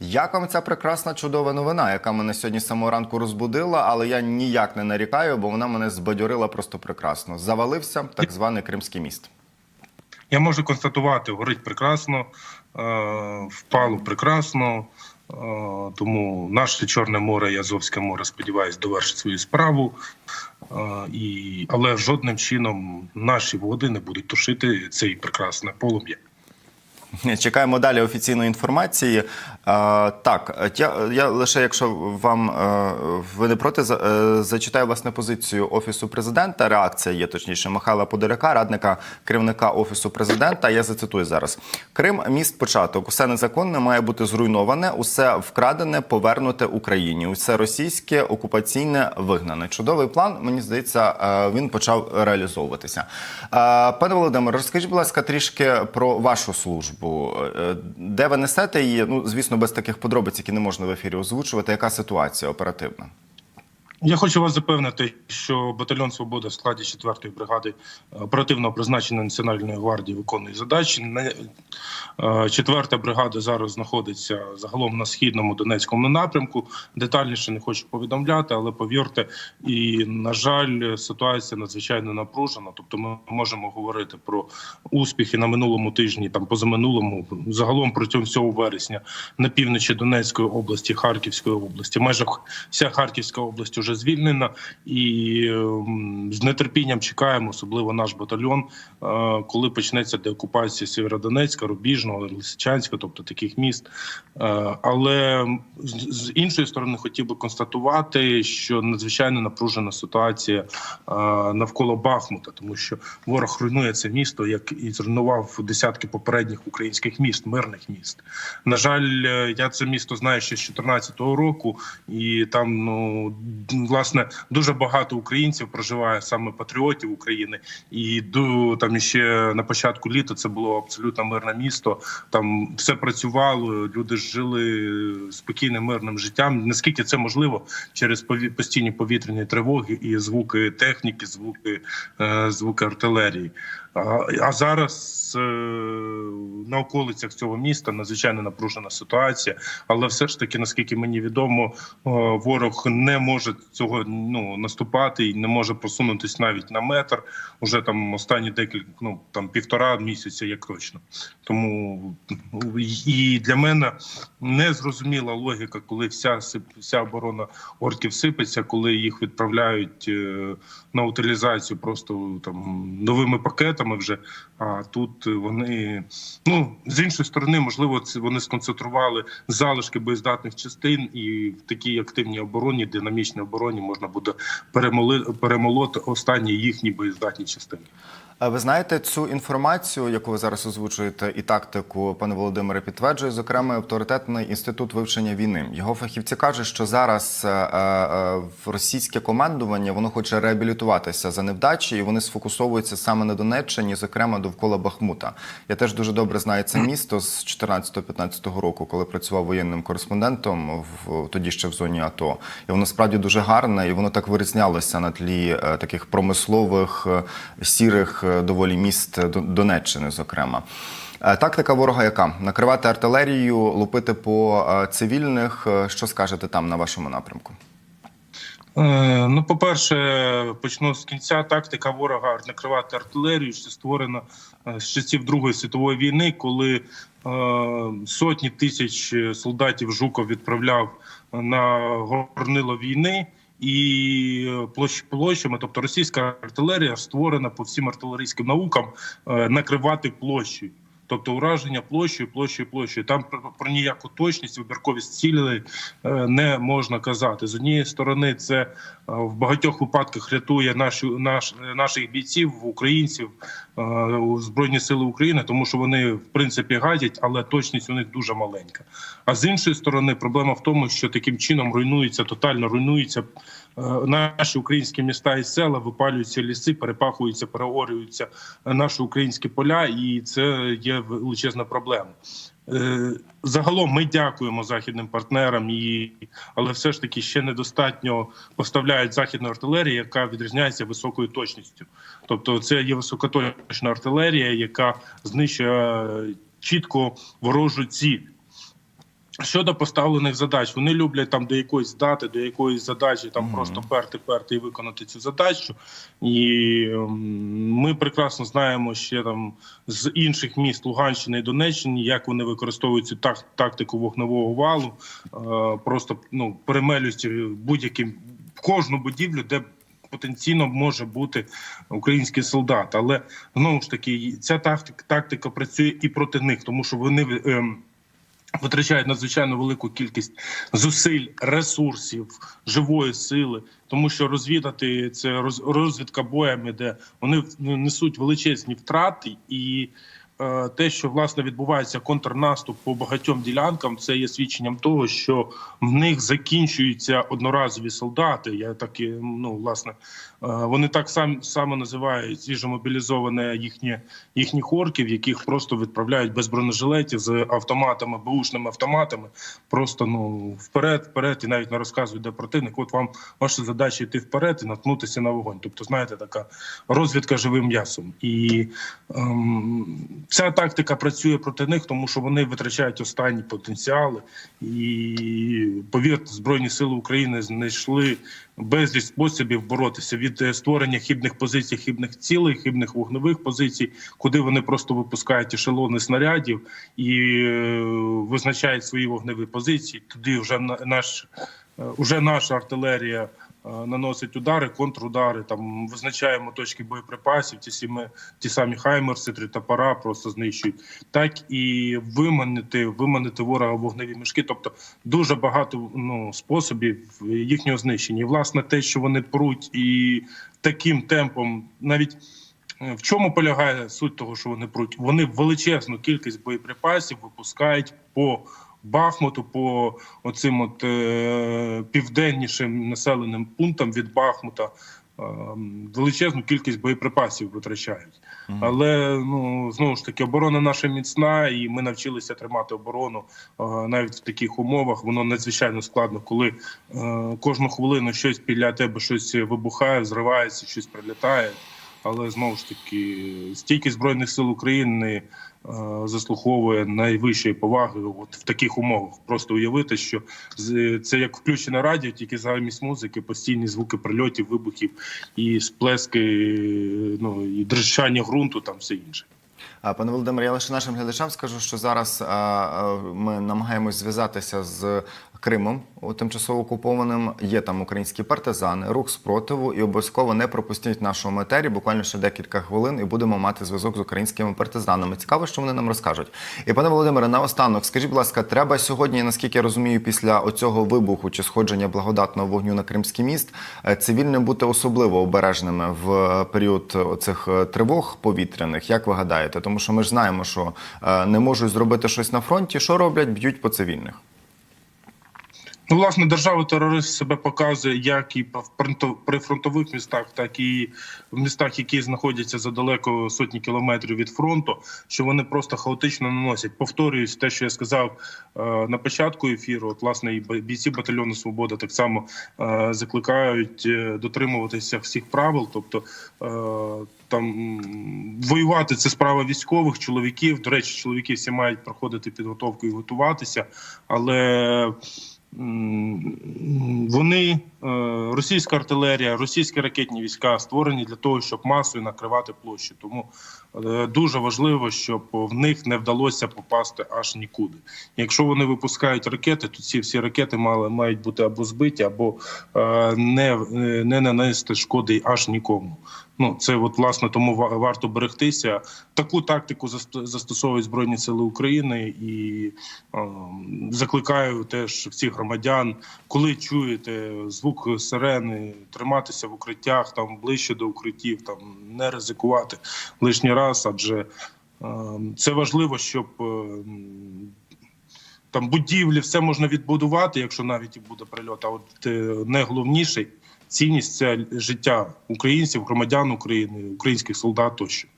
Як вам ця прекрасна чудова новина, яка мене сьогодні з самого ранку розбудила, але я ніяк не нарікаю, бо вона мене збадьорила просто прекрасно. Завалився так званий Кримський міст. Я можу констатувати, горить прекрасно, е, впало прекрасно. е, Тому наше Чорне море і Азовське море, сподіваюсь, довершить свою справу. Е, І, але жодним чином наші води не будуть тушити цей прекрасне полум'я. Чекаємо далі офіційної інформації. Е, так, я, я лише, якщо вам е, ви не проти, за- е, зачитаю власне позицію офісу президента. Реакція є точніше Михайла Подоляка, радника керівника офісу президента. Я зацитую зараз: Крим міст початок. Усе незаконне має бути зруйноване, усе вкрадене повернуте Україні. Усе російське окупаційне вигнане. Чудовий план. Мені здається, він почав реалізовуватися. Пане Володимире, розкажіть, будь ласка, трішки про вашу службу. Е, Де ви несете її? Ну, звісно, без таких подробиць, які не можна в ефірі озвучувати. Яка ситуація оперативна? Я хочу вас запевнити, що батальйон Свобода в складі 4-ї бригади е, оперативного призначення Національної гвардії виконує задачі. Не- е, Четверта бригада зараз знаходиться загалом на східному Донецькому напрямку. Детальніше не хочу повідомляти, але повірте, і на жаль, ситуація надзвичайно напружена. Тобто, ми можемо говорити про успіхи на минулому тижні, там позаминулому, загалом протягом всього вересня на півночі Донецької області, Харківської області. Майже вся Харківська область вже звільнена, і ем, з нетерпінням чекаємо, особливо наш батальйон, е, коли почнеться деокупація Сєвєродонецька, Рубіжного, Лисичанська, тобто таких міст. Е, Але з іншої сторони хотів би констатувати, що надзвичайно напружена ситуація е, навколо Бахмута, тому що ворог руйнує це місто, як і зруйнував десятки попередніх українських міст, мирних міст. На жаль, я це місто знаю ще з 2014 року, і там ну власне дуже багато українців проживає саме патріотів України. І до там ще на початку літа це було абсолютно мирне місто. Там все працювало, люди жили спокійним мирним життям. Наскільки це можливо через постійні повітряні тривоги і звуки техніки, звуки, е, звуки артилерії. А, зараз е, на околицях цього міста надзвичайно напружена ситуація, але все ж таки, наскільки мені відомо, е, ворог не може цього ну наступати і не може просунутись навіть на метр. Уже там останні декілька ну там півтора місяця, як точно. Тому і для мене не зрозуміла логіка, коли вся вся оборона орків сипеться, коли їх відправляють е, на утилізацію просто там новими пакетами вже. А тут вони ну з іншої сторони, можливо, вони сконцентрували залишки боєздатних частин, і в такій активній обороні, динамічній обороні, можна буде перемолоти останні їхні боєздатні частини. Е, Ви знаєте, цю інформацію, яку ви зараз озвучуєте, і тактику, пане Володимире, підтверджує зокрема авторитетний інститут вивчення війни. Його фахівці кажуть, що зараз е, е, російське командування воно хоче реабілітуватися за невдачі, і вони сфокусовуються саме на Донеччині, зокрема довкола Бахмута. Я теж дуже добре знаю це місто з 14-15 року, коли працював воєнним кореспондентом в тоді ще в зоні АТО. І воно справді дуже гарне, і воно так вирізнялося на тлі таких промислових сірих доволі міст До- Донеччини, зокрема. Е, Тактика ворога яка? Накривати артилерією, лупити по е, цивільних. Е, Що скажете там на вашому напрямку? Е, Ну, по-перше, почну з кінця. Тактика ворога накривати артилерію, що створена е, з часів Другої світової війни, коли е, сотні тисяч солдатів Жуков відправляв на горнило війни. І площ площами, тобто російська артилерія створена по всім артилерійським наукам е, накривати площею. Тобто ураження площею, площею, площею. Там про, про ніяку точність, вибірковість цілей е, не можна казати. З однієї сторони, це е, в багатьох випадках рятує наші, наш, наших бійців, українців е, Збройні Сили України, тому що вони в принципі гадять, але точність у них дуже маленька. А з іншої сторони, проблема в тому, що таким чином руйнується, тотально руйнуються е, наші українські міста і села, випалюються ліси, перепахуються, переорюються е, наші українські поля, і це є величезна проблема. Е, Загалом ми дякуємо західним партнерам, і але все ж таки ще недостатньо поставляють західну артилерію, яка відрізняється високою точністю. Тобто, це є високоточна артилерія, яка знищує е, чітко ворожу ціль. Щодо поставлених задач, вони люблять там до якоїсь дати, до якоїсь задачі, там просто перти, перти і виконати цю задачу. І ем, ми прекрасно знаємо ще там з інших міст Луганщини і Донеччини, як вони використовують цю так, тактику вогневого валу, е, просто ну перемелюють будь-яким кожну будівлю, де потенційно може бути український солдат. Але знову ж таки, ця тактика, тактика працює і проти них, тому що вони. ем, витрачають надзвичайно велику кількість зусиль, ресурсів, живої сили, тому що розвідати це роз- розвідка боями, де вони ну, несуть величезні втрати, і те, що власне відбувається контрнаступ по багатьом ділянкам, це є свідченням того, що в них закінчуються одноразові солдати. Я так і ну власне е, вони так сам саме називають свіжомобілізоване їхні їхніх орків, яких просто відправляють без бронежилетів з автоматами, бушними автоматами. Просто ну вперед, вперед, і навіть не розказують, де противник. От вам ваша задача йти вперед і наткнутися на вогонь. Тобто, знаєте, така розвідка живим м'ясом. І ем, ця тактика працює проти них, тому що вони витрачають останні потенціали. І повірте, збройні сили України знайшли безліч способів боротися від е, створення хибних позицій, хибних цілей, хибних вогневих позицій, куди вони просто випускають ешелони снарядів і е, визначають свої вогневі позиції. Туди вже на- наш е, уже наша артилерія наносить удари, контрудари. Там визначаємо точки боєприпасів. Ті самі, ті самі хаймерси, три топора просто знищують. Так і виманити, виманити ворога вогневі мішки. Тобто дуже багато ну способів їхнього знищення. І власне те, що вони пруть і таким темпом, навіть е, в чому полягає суть того, що вони пруть? Вони величезну кількість боєприпасів випускають по Бахмуту, по оцим от е, південнішим населеним пунктам від Бахмута. е, Величезну кількість боєприпасів витрачають, але ну знову ж таки оборона наша міцна, і ми навчилися тримати оборону е, навіть в таких умовах. Воно надзвичайно складно, коли е, кожну хвилину щось біля тебе щось вибухає, зривається, щось прилітає. Але знову ж таки, стійкість збройних сил України е, заслуговує найвищої поваги. От в таких умовах просто уявити, що це як включене радіо, тільки замість музики, постійні звуки прильотів, вибухів і сплески, ну і дрижчання ґрунту, там все інше. Пане Володимире, я лише нашим глядачам скажу, що зараз ми намагаємось зв'язатися з Кримом тимчасово окупованим. Є там українські партизани, рух спротиву, і обов'язково не пропустіть нашу метері. Буквально ще декілька хвилин, і будемо мати зв'язок з українськими партизанами. Цікаво, що вони нам розкажуть. І пане Володимире, наостанок, скажіть, будь ласка, треба сьогодні, наскільки я розумію, після оцього вибуху чи сходження благодатного вогню на Кримський міст, е, цивільним бути особливо обережними в е, період цих тривог повітряних. Як ви гадаєте? Тому що ми ж знаємо, що е, не можуть зробити щось на фронті. Що роблять? Б'ють по цивільних. Ну, власне, держава-терорист себе показує як і в прифронтових містах, так і в містах, які знаходяться за далеко сотні кілометрів від фронту, що вони просто хаотично наносять. Повторююсь, те, що я сказав е, на початку ефіру. От, власне, і бійці батальйону Свобода так само е, закликають е, дотримуватися всіх правил, тобто. Там воювати це справа військових чоловіків. До речі, чоловіки всі мають проходити підготовку і готуватися, але Вони російська артилерія, російські ракетні війська створені для того, щоб масою накривати площі. Тому е, дуже важливо, щоб в них не вдалося попасти аж нікуди. Якщо вони випускають ракети, то ці всі ракети мали мають бути або збиті, або е, не, е, не нанести шкоди аж нікому. Ну це от власне тому варто берегтися. Таку тактику застосовують збройні сили України і е, закликаю теж всіх громадян, коли чуєте звук сирени, триматися в укриттях, там ближче до укриттів, там не ризикувати лишній раз, адже е, це важливо, щоб. е, Там будівлі, все можна відбудувати, якщо навіть і буде прильот. А от е, найголовніше цінність це життя українців, громадян України, українських солдат тощо.